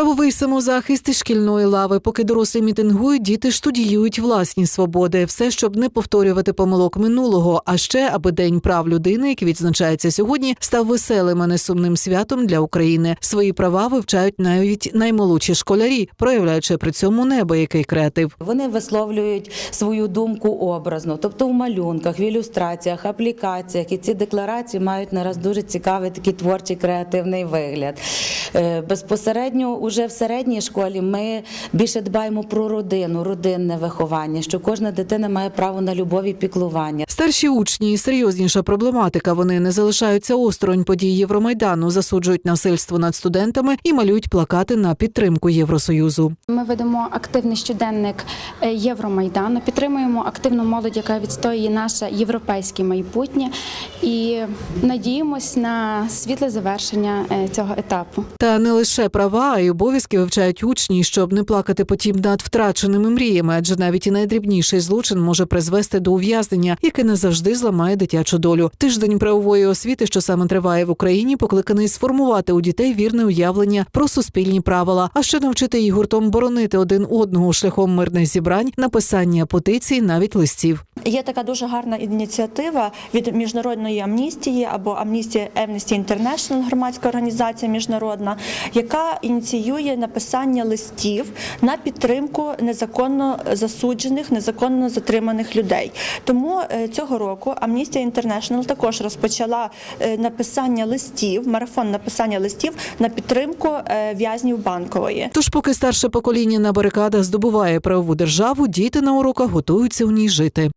Правовий самозахист із шкільної лави. Поки дорослі мітингують, діти штудіюють власні свободи. Все, щоб не повторювати помилок минулого. А ще, аби день прав людини, який відзначається сьогодні, став веселим, а не сумним святом для України. Свої права вивчають навіть наймолодші школярі, проявляючи при цьому неабиякий креатив. Вони висловлюють свою думку образно, тобто в малюнках, в ілюстраціях, аплікаціях. І ці декларації мають нараз дуже цікавий такий творчий креативний вигляд. Е, Безпосередньо уже в середній школі ми більше дбаємо про родину, родинне виховання, що кожна дитина має право на любов і піклування. Старші учні серйозніша проблематика. Вони не залишаються осторонь подій Євромайдану, засуджують насильство над студентами і малюють плакати на підтримку Євросоюзу. Ми ведемо активний щоденник е, Євромайдану, підтримуємо активну молодь, яка відстоює наше європейське майбутнє, і надіємось на світле завершення е, цього етапу. Та не лише права, а й обов'язки вивчають учні, щоб не плакати потім над втраченими мріями, адже навіть і найдрібніший злочин може призвести до ув'язнення, яке не завжди зламає дитячу долю. Тиждень правової освіти, що саме триває в Україні, покликаний сформувати у дітей вірне уявлення про суспільні правила, а ще навчити їх гуртом боронити один одного шляхом мирних зібрань, написання петицій, навіть листів. Є така дуже гарна ініціатива від міжнародної амністії або амністія Amnesty International, громадська організація міжнародна, яка ініціює написання листів на підтримку незаконно засуджених, незаконно затриманих людей. Тому е, цього року Amnesty International також розпочала е, написання листів, марафон написання листів на підтримку е, в'язнів банкової. Тож, поки старше покоління на барикадах здобуває правову державу, діти на уроках готуються у ній жити.